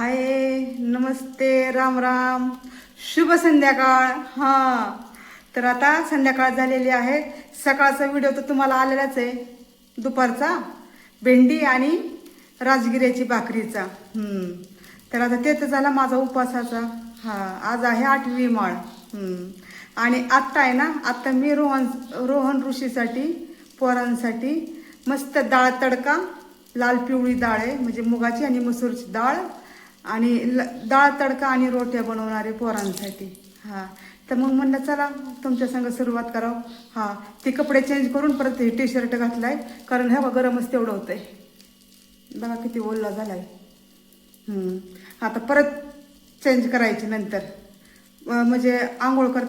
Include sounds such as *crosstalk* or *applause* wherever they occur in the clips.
हाय नमस्ते राम राम. शुभ संध्याकाळ. हां. तर आता संध्याकाळ झालेली आहे. सकाळचा व्हिडिओ तर तुम्हाला आलेलाच आहे. दुपारचा. भेंडी आणि राजगिऱ्याची भाकरीचा. तर आता ते तर झाला माझा उपवासाचा. हा आज आहे आठवी माळ. आणि आत्ता आहे ना आत्ता मी रोहन रोहन ऋषीसाठी पोरांसाठी मस्त डाळ तडका लाल पिवळी डाळ आहे म्हणजे मुगाची आणि मसूरची डाळ आणि ल- डाळ तडका आणि रोट्या बनवणारे पोरांसाठी. हां. तर मग म्हणलं चला तुमच्या संग सुरुवात करावं. हां. ते कपडे चेंज करून परत हे टी शर्ट घातलाय. कारण ह्या गरमच तेवढं होतंय. बघा किती ओल्ला झालाय. हम्म. आता परत चेंज करायची नंतर. म्हणजे आंघोळ कर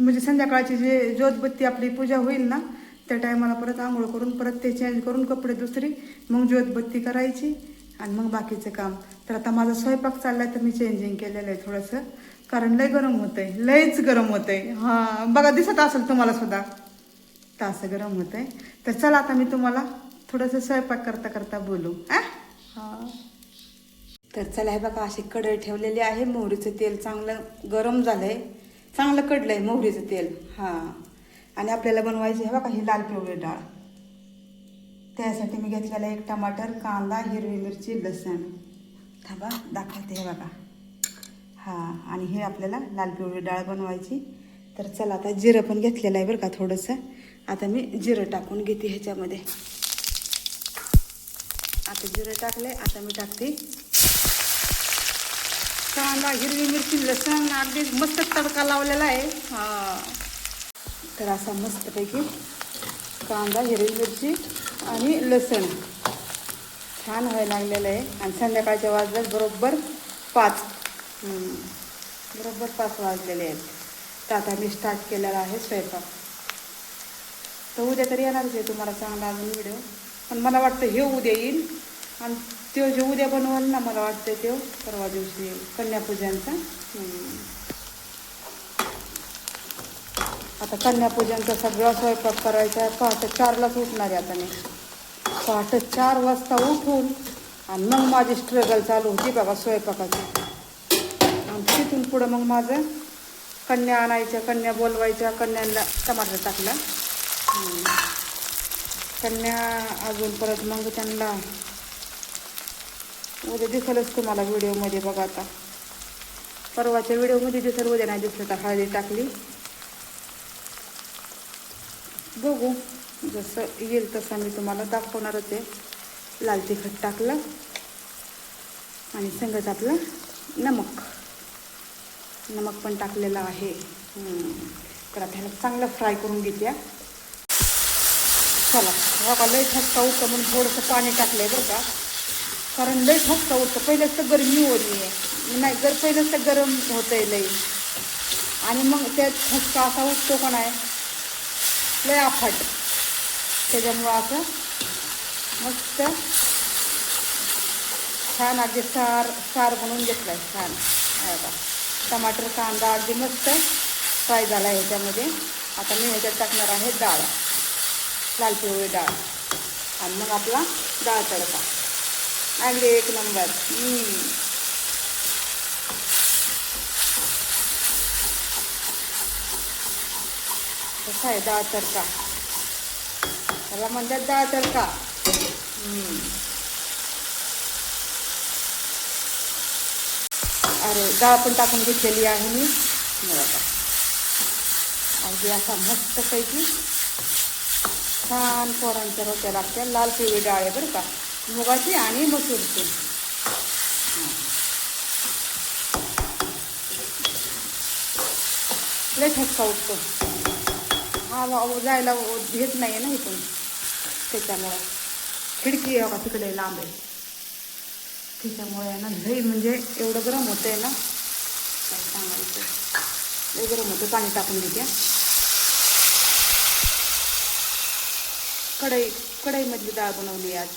म्हणजे संध्याकाळची जे ज्योतबत्ती आपली पूजा होईल ना त्या टायमाला परत आंघोळ करून परत ते चेंज करून कपडे दुसरी मग ज्योतबत्ती करायची. आणि मग बाकीचं काम. तर आता माझा स्वयंपाक चाललाय तर मी चेंजिंग केलेलं आहे थोडंसं. कारण लय गरम होतंय. लयच गरम होतंय. हां बघा दिसत असेल तुम्हाला सुद्धा. तर असं गरम होतंय. तर चला आता मी तुम्हाला थोडंसं स्वयंपाक करता करता बोलू. आ? हा. तर चला हे बघा अशी कढई ठेवलेली आहे. मोहरीचं तेल चांगलं गरम झालंय. चांगलं कडलंय मोहरीचं तेल. हां. आणि आपल्याला बनवायची हे बघा ही लाल पिवळी डाळ. त्यासाठी मी घेतलेला एक टमाटर कांदा हिरवी मिरची लसण थांबा दाखवते हे बघा. हां आणि हे आपल्याला लाल पिवळी डाळ बनवायची. तर चला आता जिरं पण घेतलेलं आहे बरं का थोडंसं. आता मी जिरं टाकून घेते ह्याच्यामध्ये. आता जिरं टाकले आता मी टाकते. कांदा हिरवी मिरची लसण अगदी मस्त तडका लावलेला आहे. हां. तर असा मस्तपैकी कांदा हिरवी मिरची आणि लसूण. छान व्हायला लागलेलं आहे. आणि संध्याकाळच्या वाजल्यात बरोबर पाच. बरोबर पाच वाजलेले आहेत. तर आता मी स्टार्ट केलेला आहे स्वयंपाक. तर उद्या तरी येणारच आहे तुम्हाला चांगला अजून व्हिडिओ पण मला वाटतं हे उद्या येईल. आणि तो जे उद्या बनवाल ना मला वाटतं तो परवा दिवशी येईल. कन्यापूजनचा. आता कन्यापूजनचा सगळा स्वयंपाक करायचा आहे. पहाटे चारलाच उठणार आहे आता मी. पहाटे चार वाजता उठून आणि मग माझी स्ट्रगल चालू होती बाबा स्वयंपाकाची. आणि तिथून पुढं मग माझं कन्या आणायच्या कन्या बोलवायच्या कन्यांना टमाटर टाकला. कन्या अजून परत मग त्यांना उद्या दिसलंच तुम्हाला व्हिडिओमध्ये बघा आता. परवाच्या व्हिडिओमध्ये दिसेल उद्या नाही दिसलं तर हळदी टाकली. बघू. जसं येईल तसं मी तुम्हाला दाखवणारच आहे. लाल तिखट टाकलं आणि संगत आपलं नमक. नमक पण टाकलेलं आहे. तर आता ह्याला चांगलं फ्राय करून घेते चला बघा लय ठसका उठतं म्हणून थोडंसं पाणी टाकलं आहे बरं का. कारण लय ठसका उठतं पहिलेच तर गरमी होती. आहे नाही जर पहिलंच तर गरम होतं आहे लई आणि मग त्यात ठसका असा उठतो पण आहे लय आफाट. त्याच्यामुळं असं मस्त छान अगदी सार सार बनवून घेतलं आहे छान टमाटर कांदा अगदी मस्त फ्राय झाला आहे ह्याच्यामध्ये आता मी ह्याच्यात टाकणार आहे डाळ लाल पिवळी डाळ आणि मग आपला डाळ तडका अगदी एक नंबर कसा आहे डाळ तडका त्याला म्हणतात डाळ तडका. का अरे डाळ पण टाकून घेतलेली आहे मी. अगदी असा मस्तपैकी छान पोरांच्या रोट्या लागत्या. लाल पिवळी डाळ आहे बरं का. मुगाची आणि मसूरची. लय ठसका उठतो. हा वा- जायला घेत नाही आहे ना इथून. त्याच्यामुळं. खिडकी आहे बघा तिकडे लांब आहे. त्याच्यामुळे आहे ना लई म्हणजे एवढं गरम होतं आहे ना. काय सांगायचं? लई गरम होतं पाणी टाकून घेते. कढई कढईमधली डाळ बनवली आज.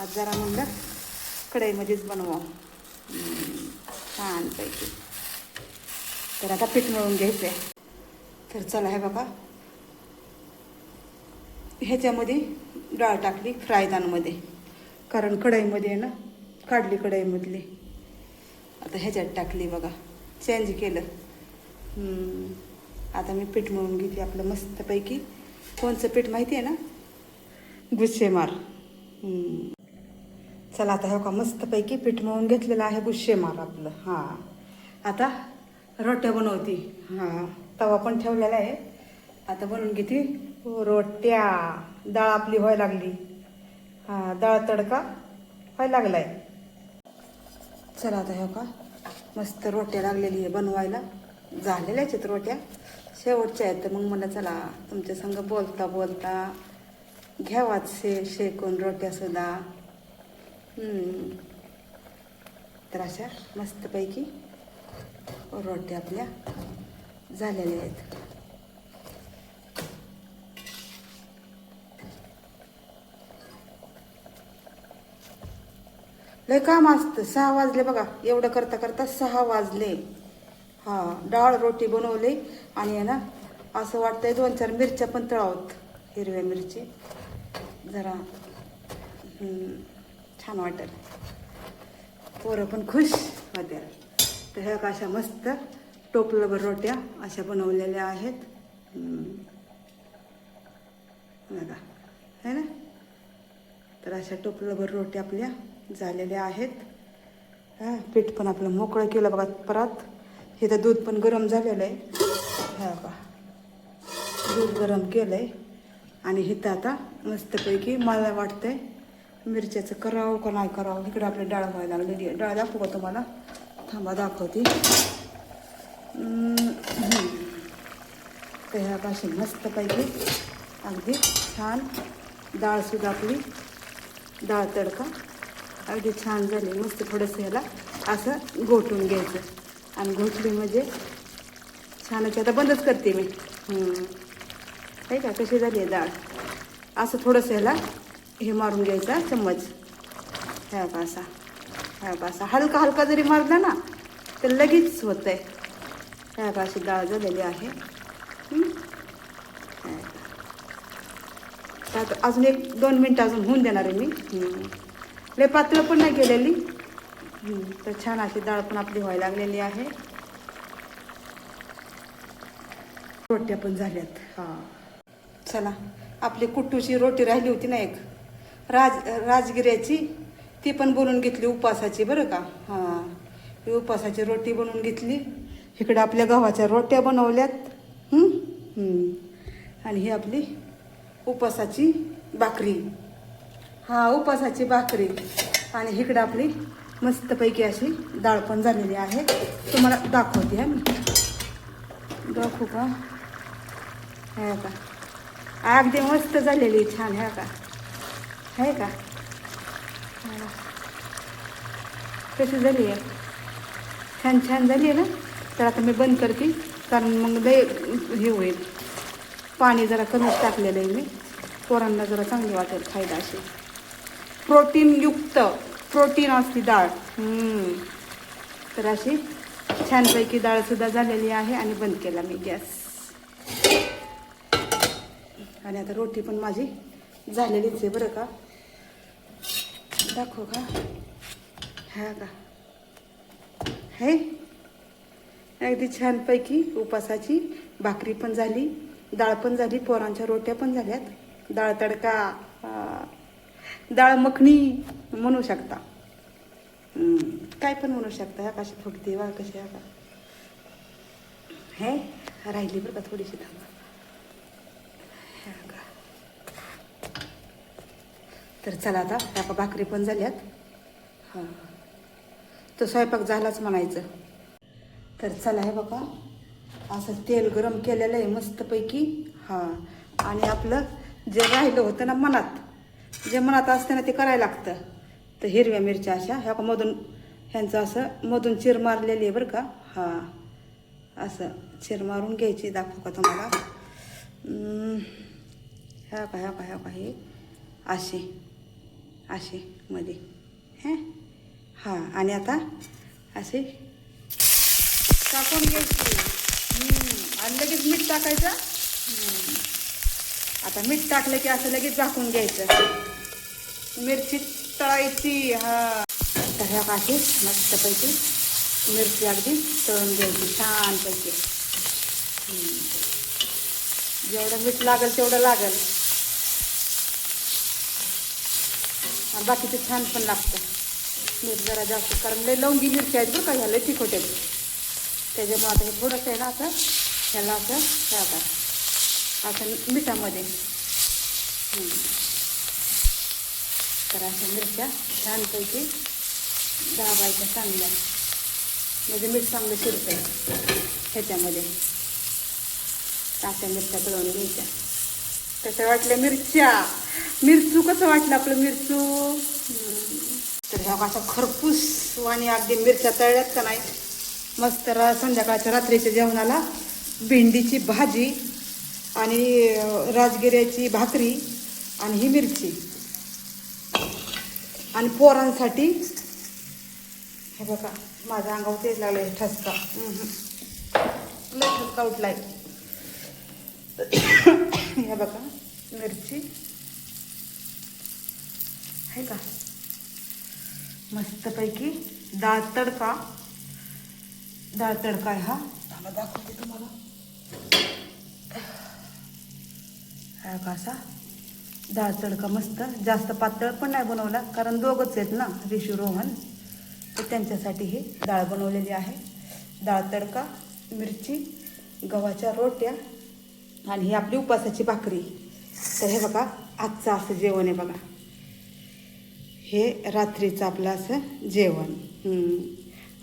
आज जरा म्हणलं कढईमध्येच बनवा. छानपैकी तर आता पीठ मिळून घ्यायचं आहे तर चला हे बघा. ह्याच्यामध्ये डाळ टाकली फ्रायदानमध्ये कारण कढईमध्ये आहे ना काढली कढईमधली. आता ह्याच्यात टाकली बघा चेंज केलं. आता मी पीठ मळून घेते आपलं मस्तपैकी. कोणचं पीठ माहिती आहे ना? गुच्छेमार चला आता हे का मस्तपैकी पीठ मळून घेतलेलं आहे गुच्छेमार आपलं. हां. आता रोट्या बनवते. हां तवा पण ठेवलेला आहे. आता बनवून घेते. रोट्या डाळ आपली व्हायला लागली. हां डाळ तडका व्हायला लागलाय. चला आता हो का मस्त रोट्या लागलेली आहे बनवायला. झालेल्या आहेत रोट्या. शेवटच्या आहेत. तर मग मला चला तुमच्या संग बोलता बोलता घ्यावाच शे शेकून रोट्यासुद्धा तर अशा मस्तपैकी रोट्या आपल्या झालेल्या आहेत. लय काम असतं. सहा वाजले बघा. एवढं करता करता सहा वाजले. हा डाळ रोटी बनवली आणि आहे ना असं वाटतंय दोन चार मिरच्या पण तळावत. हिरव्या मिरची. जरा छान वाटेल. पोरं पण खुश होत्या. तर ह्या अशा मस्त टोपलंभर रोट्या अशा बनवलेल्या आहेत. बघा. है ना? तर अशा टोपलंभर रोट्या आपल्या झालेले आहेत. हां पीठ पण आपलं मोकळं केलं बघा परत. इथं दूध पण गरम झालेलं आहे. हा बघा. दूध गरम केलं आहे आणि हिथं आता मस्तपैकी मला वाटतंय मिरच्याचं करावं का नाही करावं? इकडे आपली डाळ व्हायला लागलेली आहे. डाळ दाखवू का तुम्हाला? थांबा दाखवते. हम्म, तर ह्या अशी मस्तपैकी अगदी छान डाळसुद्धा आपली. डाळ तडका. अगदी छान झाली. मस्त थोडंसं ह्याला असं घोटून घ्यायचं. आणि घोटली म्हणजे छानच आता बंदच करते मी. नाही का कशी झाली आहे डाळ? असं थोडंसं ह्याला हे मारून घ्यायचा चम्मच. ह्या पासा ह्या पासा हलका हलका जरी मारला ना तर लगेच होतं आहे ह्या पाशी डाळ झालेली आहे. अजून एक दोन मिनटं अजून होऊन देणार आहे मी. लय पातळ पण नाही केलेली. तर छान अशी डाळ पण आपली व्हायला लागलेली आहे. रोट्या पण झाल्यात. हां. चला आपली कुट्टूची रोटी राहिली होती ना एक. राज राजगिऱ्याची ती पण बनवून घेतली उपासाची बरं का? हां. ही उपासाची रोटी बनवून घेतली. इकडं आपल्या गव्हाच्या रोट्या बनवल्यात. आणि ही आपली उपासाची भाकरी. हा उपासाची भाकरी आणि इकडं आपली मस्तपैकी अशी डाळ पण झालेली आहे. तुम्हाला दाखवते हा मी. दाखवू का? हे का? अगदी मस्त झालेली छान ह्या का? आहे का? कशी झाली आहे? छान छान झाली आहे ना? तर आता मी बंद करते कारण मग लय हे होईल. पाणी जरा कमीच टाकलेलं आहे मी. पोरांना जरा चांगली वाटेल खायला अशी प्रोटीनयुक्त प्रोटीन असते डाळ. तर अशी छानपैकी डाळसुद्धा झालेली आहे आणि बंद केला मी गॅस. आणि आता रोटी पण माझी झालेलीच आहे बरं का. दाखव का. हा का. हे. अगदी छानपैकी उपासाची भाकरी पण झाली डाळ पण झाली पोरांच्या रोट्या पण झाल्यात. डाळ तडका डाळ मखणी म्हणू शकता. काय पण म्हणू शकता ह्या कशी फुगते वा कशी ह्या का हे? राहिली बरं का थोडीशी थांबा का तर चला आता ह्या भाकरी पण झाल्यात. हां. तो स्वयंपाक झालाच म्हणायचं. तर चला हे बघा. असं तेल गरम केलेलं आहे मस्तपैकी. हां. आणि आपलं जे राहिलं होतं ना मनात जे मनात असतं ना ते करायला लागतं. तर हिरव्या मिरच्या अशा ह्या मधून ह्यांचं असं मधून चिर मारलेली आहे बरं का? हां. असं चिर मारून घ्यायची दाखवू का तुम्हाला? ह्या का ह्या का ह्या का हे? असे. असे मध्ये. हे? हां. आणि आता असे टाकून घ्यायची. आणि लगेच मीठ टाकायचं? आता मीठ टाकलं की असं लगेच झाकून घ्यायचं. मिरची तळायची हा. तर ह्या काशी मस्तपैकी मिरची अगदी तळून घ्यायची छानपैकी. जेवढं मीठ लागेल तेवढं लागेल. बाकीचं छान पण लागतं. मीठ जरा जास्त कारण लय लवंगी मिरची आहेत बरं का ह्या लय तिखट आहेत. त्याच्यामुळे आता हे थोडंसं आहे ना असं ह्याला असं हे असं मिठामध्ये. तर अशा मिरच्या छानपैकी दाबायच्या चांगल्या. म्हणजे मीठ चांगलं शिरतं ह्याच्यामध्ये. अशा मिरच्या तळवून घ्यायच्या. कसं वाटल्या मिरच्या? मिरचू कसं वाटलं आपलं मिरचू? तर ह्या अशा खरपूस आणि अगदी मिरच्या तळल्यात का नाही? मस्त रा संध्याकाळच्या रात्रीच्या जेवणाला भेंडीची भाजी आणि राजगिऱ्याची भाकरी आणि ही मिरची. आणि पोरांसाठी हे बघा माझ्या अंगावर तेच आहे ठसका. लय ठसका उठलाय. *coughs* हे बघा मिरची. आहे का? मस्तपैकी डाळ तडका. डाळ तडका आहे हा. दाखवते तुम्हाला. हा का असा डाळ तडका मस्त. जास्त पातळ पण नाही बनवला कारण दोघंच आहेत ना रिशू रोहन. तर त्यांच्यासाठी ही डाळ बनवलेली आहे. डाळ तडका मिरची गव्हाच्या रोट्या आणि ही आपली उपासाची भाकरी. तर हे बघा आजचं असं जेवण आहे बघा. हे रात्रीचं आपलं असं जेवण.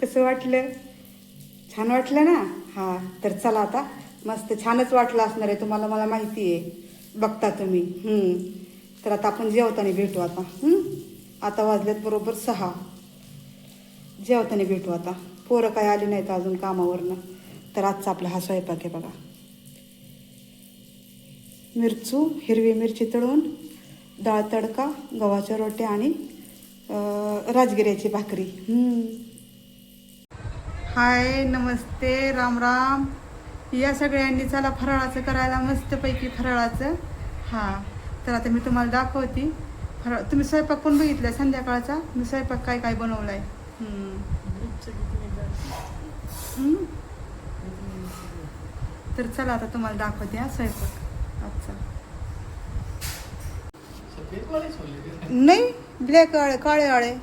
कसं वाटलं? छान वाटलं ना? हां तर चला आता. मस्त छानच वाटलं असणार आहे तुम्हाला मला माहिती आहे. बघता तुम्ही. तर आता आपण जेवताना भेटू आता. आता वाजल्यात बरोबर सहा. जेवताना भेटू आता. पोरं काय आली नाहीत अजून कामावरनं. तर आजचा आपला हा स्वयंपाक आहे बघा. मिरचू हिरवी मिरची तळून डाळ तडका गव्हाच्या रोट्या आणि राजगिऱ्याची भाकरी. हाय नमस्ते राम राम. या सगळ्यांनी चला फराळाचं करायला मस्तपैकी फराळाचं. हां तर आता मी तुम्हाला दाखवते. फराळ तुम्ही स्वयंपाक पण बघितलाय संध्याकाळचा? मी स्वयंपाक काय काय बनवलाय? आहे तर चला आता तुम्हाला दाखवते हा स्वयंपाक. आजचा. नाही ब्लॅक आळे काळे आळे.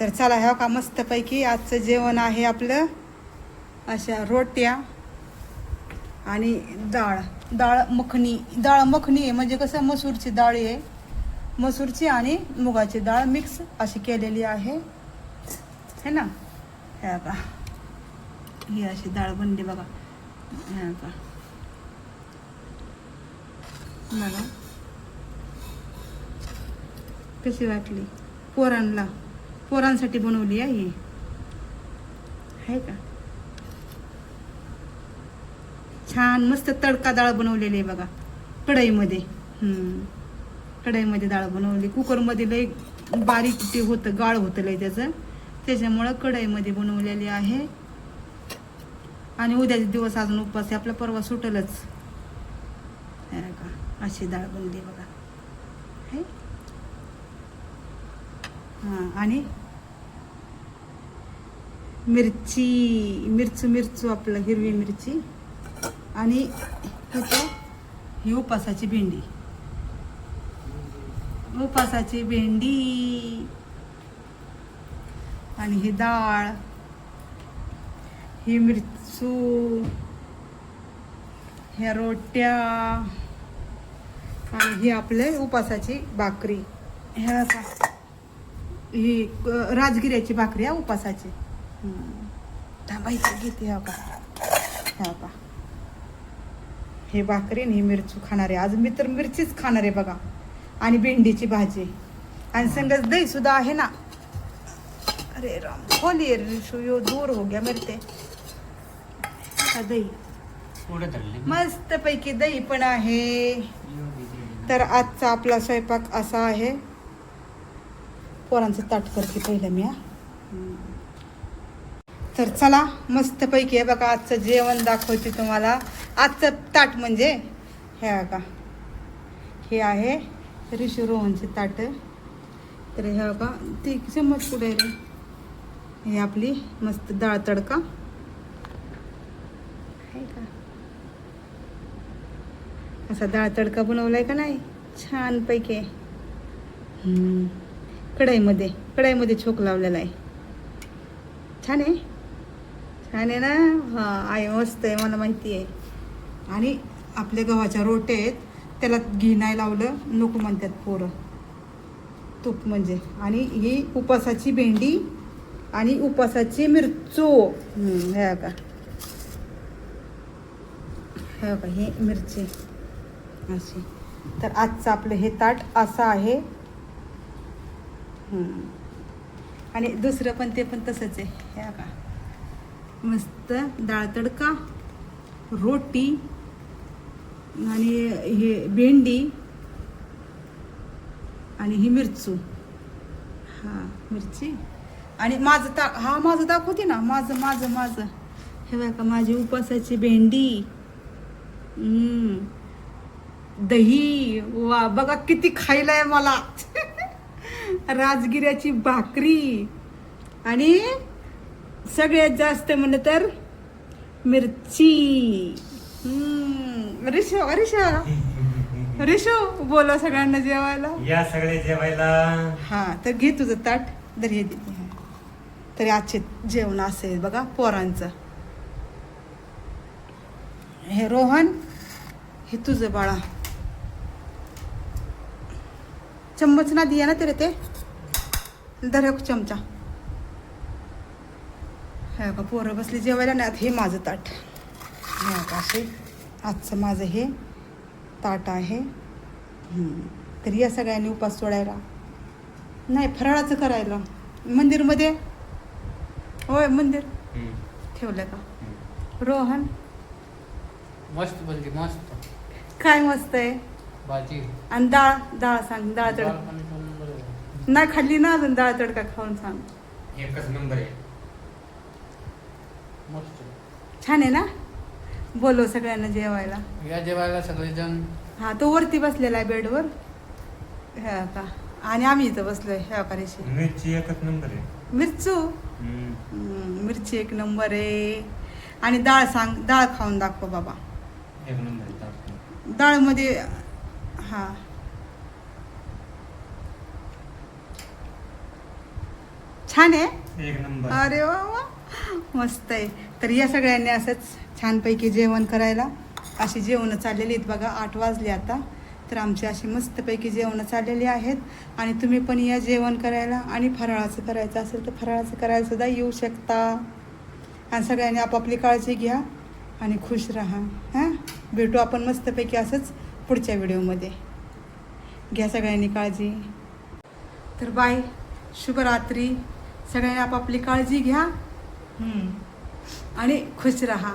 तर चला ह्या का मस्तपैकी आजचं जेवण आहे आपलं. अशा रोट्या. आणि डाळ. डाळ मखनी. डाळ मखनी आहे. म्हणजे कसं मसूरची डाळ आहे. मसूरची आणि मुगाची डाळ मिक्स अशी केलेली आहे. है ना? ह्या का ही अशी डाळ बनली बघा. ह्या का बघा. कशी वाटली? पोरांना पोरांसाठी बनवली आहे ही. आहे का? छान मस्त तडका डाळ बनवलेली आहे बघा कढईमध्ये. कढईमध्ये डाळ बनवली. कुकरमध्ये लई बारीक ते होतं गाळ होतं लय त्याचं. त्याच्यामुळं कढईमध्ये बनवलेली आहे. आणि उद्याचे दिवस अजून उपवास आहे आपला परवा सुटलच. का अशी डाळ बनली बघा. हे. हां आणि मिरची मिरचू मिरचू आपलं हिरवी मिरची. आणि ह्याचं ही उपासाची भेंडी. उपासाची भेंडी. आणि ही डाळ. ही मिरचू. ह्या रोट्या. आणि ही आपले उपासाची भाकरी. ह्या ही राजगिऱ्याची भाकरी आहे उपासाची. थांबायची घेते ह्या का ह्या का हे भाकरी ही मिरचू खाणार. आहे आज मी तर मिरचीच खाणार आहे बघा. आणि भेंडीची भाजी. आणि संगच दही सुद्धा आहे ना. अरे राम. खोली रिशू यो दूर हो गया मेरे ते. हा दही. मस्त पैकी दही पण आहे. तर आजचा आपला स्वयंपाक असा आहे. पोरांचं ताट करते पहिलं मी तर चला मस्त पैकी आहे बघा आजचं जेवण दाखवते तुम्हाला. आजचं ताट म्हणजे हे का हे आहे ऋषीरोहनचे ताट. तर हे का ती चम्मच कुठे आहे रे? हे आपली मस्त डाळ तडका. आहे का? असा डाळ तडका बनवलाय का नाही? छानपैकी. हम्म. कढईमध्ये कढईमध्ये छोक लावलेला आहे. छान आहे? छान आहे ना? हां आहे मस्त आहे मला माहिती आहे. आणि आपले गव्हाच्या रोटे आहेत त्याला घी नाही लावलं नको म्हणतात पोरं. तूप म्हणजे. आणि ही उपासाची भेंडी आणि उपासाची मिरचो. ह्या का हे का हे मिरची अशी. तर आजचं आपलं हे ताट असं आहे. आणि दुसरं पण ते पण तसंच आहे. ह्या का मस्त डाळ तडका रोटी आणि हे भेंडी आणि ही मिरचू. हां मिरची. आणि माझं ता हा माझं दाखवते ना माझं माझं माझं. हे बघा माझी उपासाची भेंडी. दही. वा बघा किती खायला आहे मला. *laughs* राजगिऱ्याची भाकरी. आणि सगळ्यात जास्त म्हणलं तर मिरची. हम्म. रिशो रिशो. रिशो बोला सगळ्यांना जेवायला. या सगळे जेवायला. हा तर घे तुझं ताट दर हे. तरी आजचे जेवण असेल बघा पोरांचं. हे रोहन हे तुझं बाळा. चम्मच ना दिया ना तेरे ते. एक चमचा. हे का पोरं बसली जेवायला नाही हे माझं ताट. हे का असे. आजचं माझं हे ताट आहे. तर या सगळ्यांनी उपास सोडायला. नाही फराळाचं करायला. मंदिरमध्ये? होय मंदिर. ठेवलं का? रोहन? मस्त बनली मस्त. काय मस्त आहे? भाजी. आणि डाळ डाळ सांग डाळ तडका. नाही खाल्ली ना अजून डाळ तडका खाऊन सांग. एकच नंबर आहे. मस्त. छान आहे ना? बोलव सगळ्यांना जेवायला. या जेवायला सगळेजण. हा तो वरती बसलेला आहे बेडवर. हे का आणि आम्ही इथं बसलोय ह्या कारेशी मिरची एकच नंबर आहे. मिरचू? हम्म. हम्म, मिरची एक नंबर आहे. आणि डाळ सांग डाळ खाऊन दाखव बाबा. एक नंबर आहे ताप. डाळमध्ये हा. छान आहे? एक नंबर. अरे वा वा. मस्त आहे. तर या सगळ्यांनी असंच छानपैकी जेवण करायला. अशी जेवणं चाललेली आहेत बघा आठ वाजले आता. तर आमची अशी मस्तपैकी जेवणं चाललेली आहेत. आणि तुम्ही पण या जेवण करायला आणि फराळाचं करायचं असेल तर फराळाचं करायला सुद्धा येऊ शकता. आणि सगळ्यांनी आपापली काळजी घ्या आणि खुश राहा. हां? भेटू आपण मस्तपैकी असंच पुढच्या व्हिडिओमध्ये. घ्या सगळ्यांनी काळजी. तर बाय शुभरात्री. सगळ्यांनी आपापली काळजी घ्या. आणि खुश राहा.